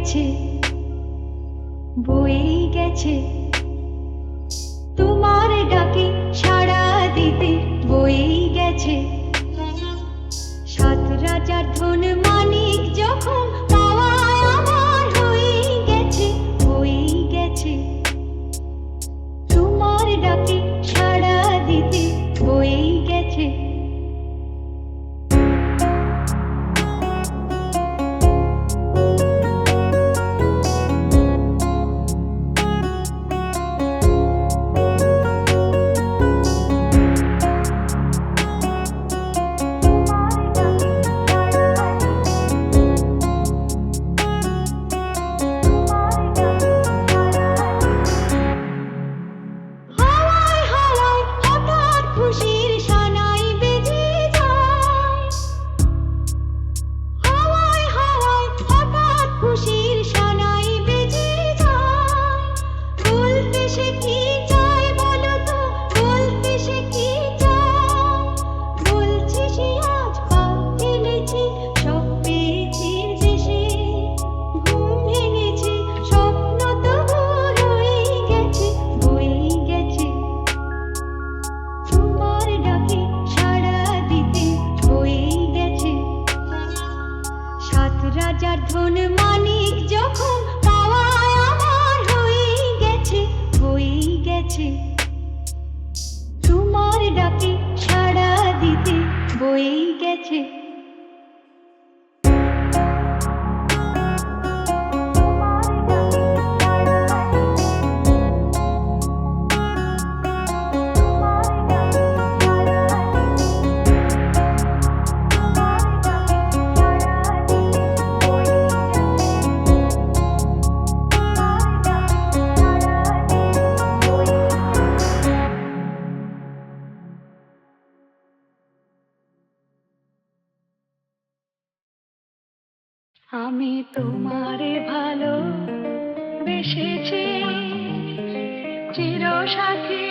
গেছে বয়েই গেছে। তোমার ডাকে সাড়া দিতে বয়ে গেছে। সাত রাজার ধন ধন মানিক যখন পাওয়ায় আমার হয়ে গেছে হয়ে গেছে। তোমার ডাকে সাড়া দিতে বয়ে গেছে। আমি তোমারে ভালো বেসেছি চির সাথী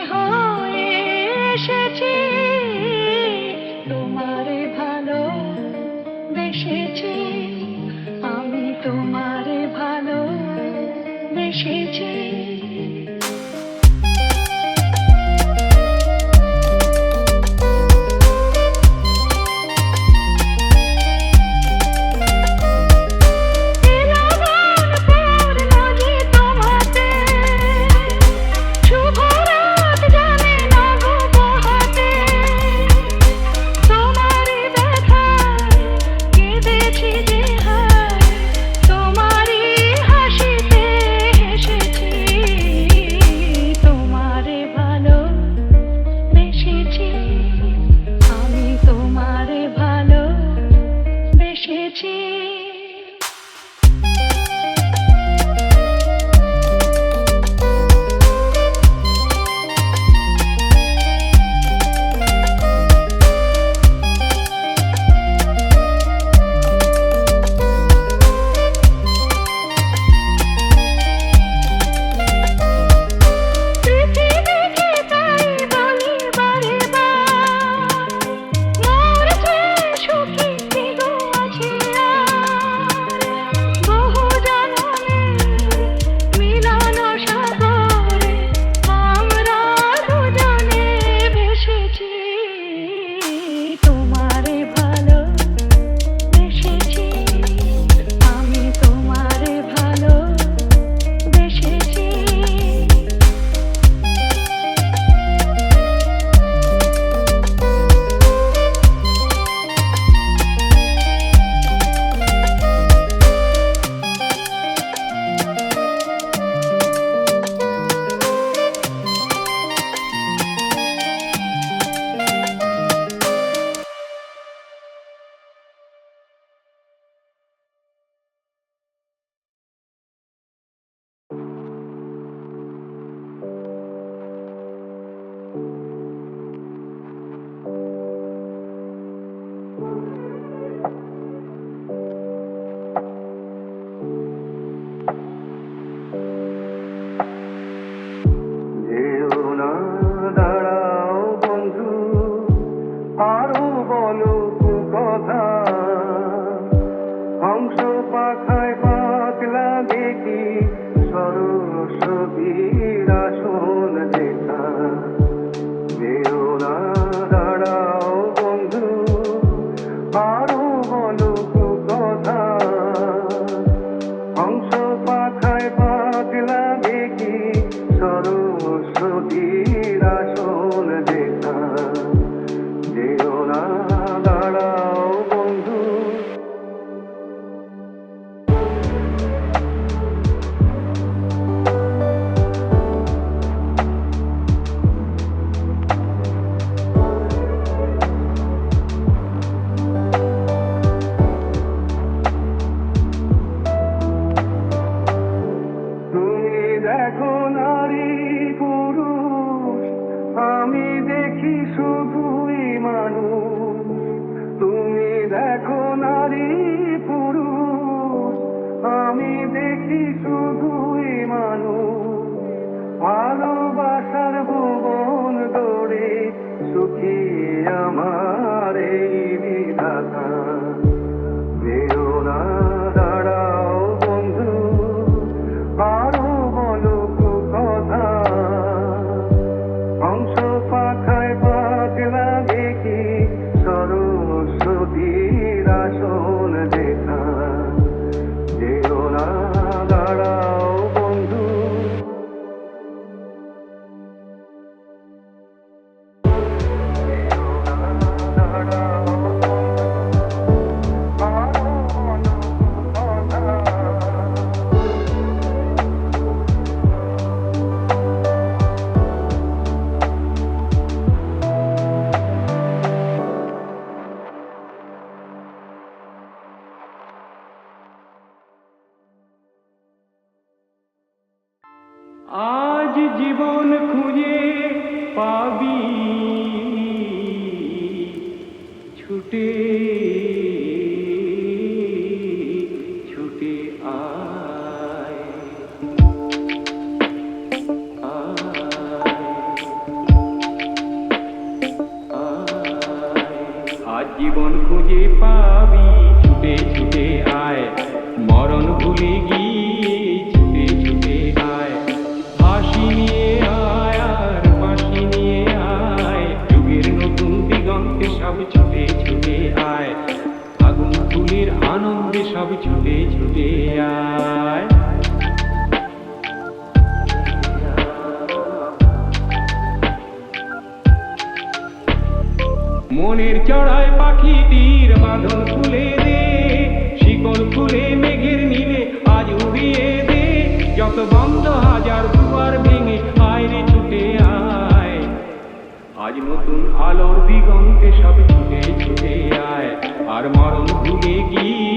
আজ নতুন আলোর দিগন্তে সব ছুটে ছুটে আয়, আর মরণ ভুলে গিয়ে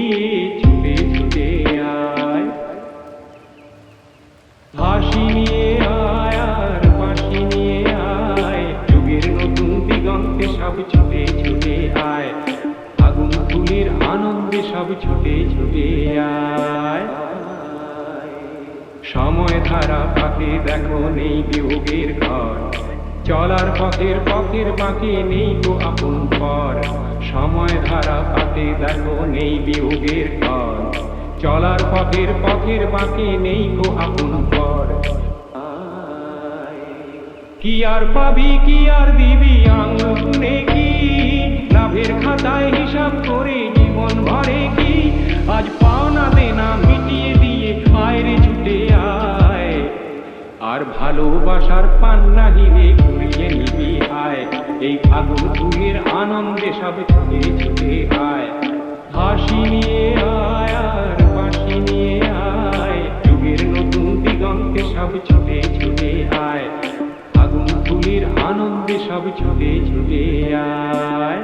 ছুটে ছুটে আয়। হাসি নিয়ে আয়, আর নিয়ে আয়, যুগের নতুন দিগন্তে সব ছুটে ছুটে আয়। আগুন ফুলের আনন্দে সব ছুটে ছুটে আয়। সময় ধারা পাকে দেখো নেই বিয়োগের ঘর চলার পথের পথের বাঁকে নেই গো আপন পর সময় ধারা পাকে দেখো নেই বিয়োগের ঘর চলার পথের পথের বাঁকে নেই গো আপন পর কি আর পাবি, কি আর দিবি আঙুল কি? লাভের খাতায় হিসাব করে জীবন ভরে কি আর ভালোবাসার পান্না হিরে ঘুরিয়ে নিবি আয় এই ফাগুন ফুলের আনন্দে সব ছুটে ছুটে আয় হাসি নিয়ে আয় আর বাঁশি নিয়ে আয়। যুগের নতুন দিগন্তে সব ছুটে ছুটে আয় আগুন ফুলের আনন্দে সব ছুটে ছুটে আয়।